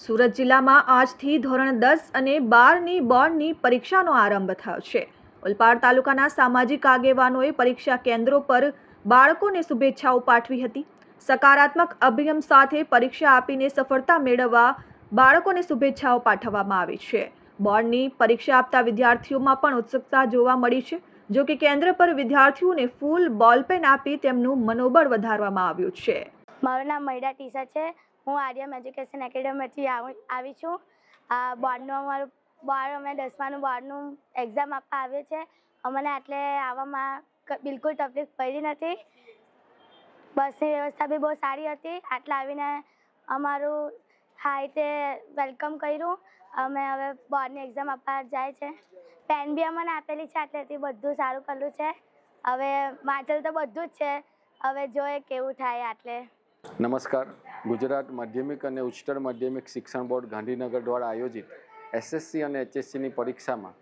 સુરત જિલ્લામાં આજથી ધોરણ દસ અને બારની બોર્ડની પરીક્ષાનો આરંભ થયો છે. ઓલપાડ તાલુકાના સામાજિક આગેવાનોએ પરીક્ષા કેન્દ્રો પર બાળકોને શુભેચ્છાઓ પાઠવી હતી. સકારાત્મક અભિગમ સાથે પરીક્ષા આપીને સફળતા મેળવવા બાળકોને શુભેચ્છાઓ પાઠવવામાં આવી છે. બોર્ડની પરીક્ષા આપતા વિદ્યાર્થીઓમાં પણ ઉત્સુકતા જોવા મળી છે. જો કે કેન્દ્ર પર વિદ્યાર્થીઓને ફૂલ બોલપેન આપી તેમનું મનોબળ વધારવામાં આવ્યું છે. મારું નામ મૈડા ટીસા છે. હું આર્યમ એજ્યુકેશન એકેડમીથી આવું છું. બોર્ડનું અમારું બોર્ડ અમે દસમાનું બોર્ડનું એક્ઝામ આપવા આવ્યું છે અમને આટલે આવવામાં બિલકુલ તકલીફ પડી નથી. બસની વ્યવસ્થા બી બહુ સારી હતી. આટલે આવીને અમારું હા તે વેલકમ કર્યું. અમે હવે બોર્ડની એક્ઝામ આપવા જાય છે. પેન બી અમને આપેલી છે, આટલેથી બધું સારું કરેલું છે. હવે, વાંચેલું તો બધું જ છે. હવે જોઈએ કેવું થાય આટલે. નમસ્કાર. ગુજરાત માધ્યમિક અને ઉચ્ચતર માધ્યમિક શિક્ષણ બોર્ડ ગાંધીનગર દ્વારા આયોજિત એસએસસી અને એચએસસીની પરીક્ષામાં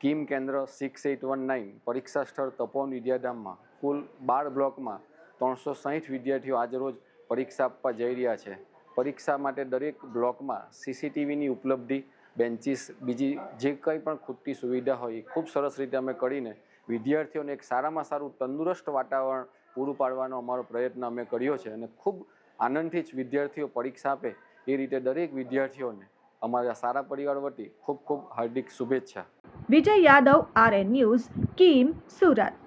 કિમ કેન્દ્ર સિક્સ એઇટ વન નાઇન પરીક્ષા સ્થળ તપોવન વિદ્યાધામમાં કુલ બાર બ્લોકમાં ત્રણસો સાહીઠ વિદ્યાર્થીઓ આજરોજ પરીક્ષા આપવા જઈ રહ્યા છે. પરીક્ષા માટે દરેક બ્લોકમાં સીસીટીવીની ઉપલબ્ધિ બેન્ચીસ, બીજી જે કંઈ પણ ખૂટતી સુવિધા હોય એ ખૂબ સરસ રીતે અમે કરીને વિદ્યાર્થીઓને એક સારામાં સારું તંદુરસ્ત વાતાવરણ પૂરું પાડવાનો અમારો પ્રયત્ન અમે કર્યો છે અને ખૂબ આનંદથી જ વિદ્યાર્થીઓ પરીક્ષા આપે એ રીતે દરેક વિદ્યાર્થીઓને અમારા સારા પરિવાર વતી ખૂબ ખૂબ હાર્દિક શુભેચ્છા. Vijay Yadav RN news Kim Surat.